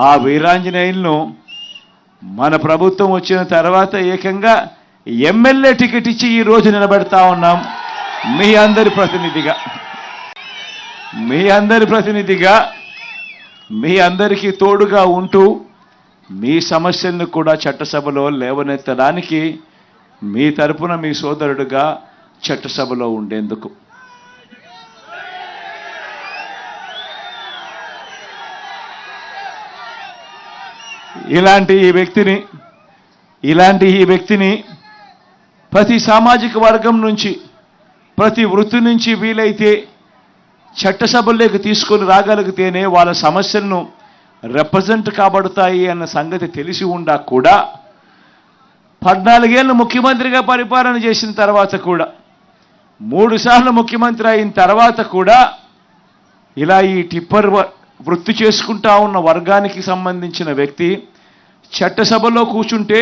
ఆ వీరాంజనేయులను మన ప్రభుత్వం వచ్చిన తర్వాత ఏకంగా ఎమ్మెల్యే టికెట్ ఇచ్చి ఈ రోజు నిలబెడతా ఉన్నాం. మీ అందరి ప్రతినిధిగా. మీ అందరి ప్రతినిధిగా మీ అందరికీ తోడుగా ఉంటూ మీ సమస్యలను కూడా చట్టసభలో లేవనెత్తడానికి మీ తరపున మీ సోదరుడుగా చట్టసభలో ఉండేందుకు. ఇలాంటి ఈ వ్యక్తిని ఇలాంటి ఈ వ్యక్తిని ప్రతి సామాజిక వర్గం నుంచి ప్రతి వృత్తి నుంచి వీలైతే చట్టసభల్లోకి తీసుకొని రాగలిగితేనే వాళ్ళ సమస్యలను రిప్రజెంట్ కాబడతాయి అన్న సంగతి తెలిసి ఉండా కూడా పద్నాలుగేళ్ళు ముఖ్యమంత్రిగా పరిపాలన చేసిన తర్వాత కూడా మూడు సార్లు ముఖ్యమంత్రి అయిన తర్వాత కూడా ఇలా ఈ టిప్పర్ వృత్తి చేసుకుంటా ఉన్న వర్గానికి సంబంధించిన వ్యక్తి చట్టసభలో కూర్చుంటే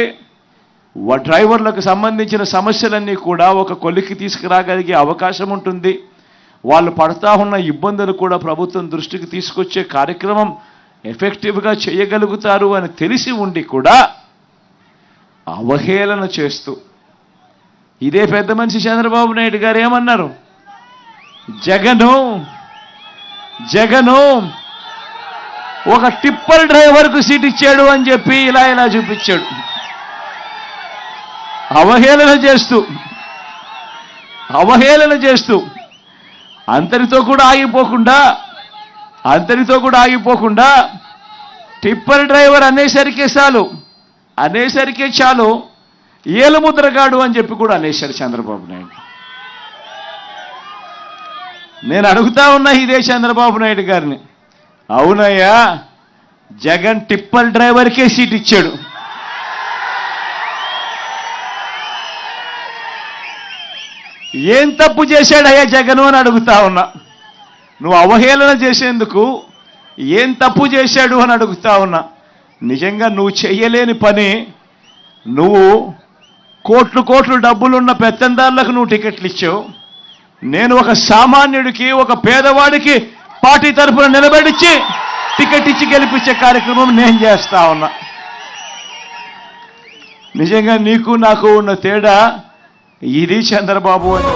డ్రైవర్లకు సంబంధించిన సమస్యలన్నీ కూడా ఒక కొలికి తీసుకురాగలిగే అవకాశం ఉంటుంది. వాళ్ళు పడతా ఉన్న ఇబ్బందులు కూడా ప్రభుత్వం దృష్టికి తీసుకొచ్చే కార్యక్రమం ఎఫెక్టివ్గా చేయగలుగుతారు అని తెలిసి ఉండి కూడా అవహేళన చేస్తూ ఇదే పెద్ద మనిషి చంద్రబాబు నాయుడు గారు ఏమన్నారు? జగను! జగను! ఒక టిప్పర్ డ్రైవర్కు సీట్ ఇచ్చాడు అని చెప్పి ఇలా ఇలా చూపించాడు. అవహేళన చేస్తూ అవహేళన చేస్తూ అంతటితో కూడా ఆగిపోకుండా అంతటితో కూడా ఆగిపోకుండా టిప్పర్ డ్రైవర్ అనేసరికే చాలు అనేసరికే చాలు ఏలుముద్రగాడు అని చెప్పి కూడా అనేశారు చంద్రబాబు నాయుడు. నేను అడుగుతా ఉన్నా ఇదే చంద్రబాబు నాయుడు గారిని. అవునయ్యా జగన్ టిప్పల్ డ్రైవర్కే సీట్ ఇచ్చాడు. ఏం తప్పు చేశాడయ్యా జగను అని అడుగుతా ఉన్నా. నువ్వు అవహేళన చేసేందుకు ఏం తప్పు చేశాడు అని అడుగుతా ఉన్నా. నిజంగా నువ్వు చెయ్యలేని పని నువ్వు కోట్లు కోట్లు డబ్బులున్న పెత్తందారులకు నువ్వు టికెట్లు ఇచ్చావు. నేను ఒక సామాన్యుడికి ఒక పేదవాడికి పార్టీ తరఫున నిలబడిచ్చి టికెట్ ఇచ్చి గెలిపించే కార్యక్రమం నేను చేస్తా ఉన్నా. నిజంగా నీకు నాకు ఉన్న తేడా ఇది చంద్రబాబు అని.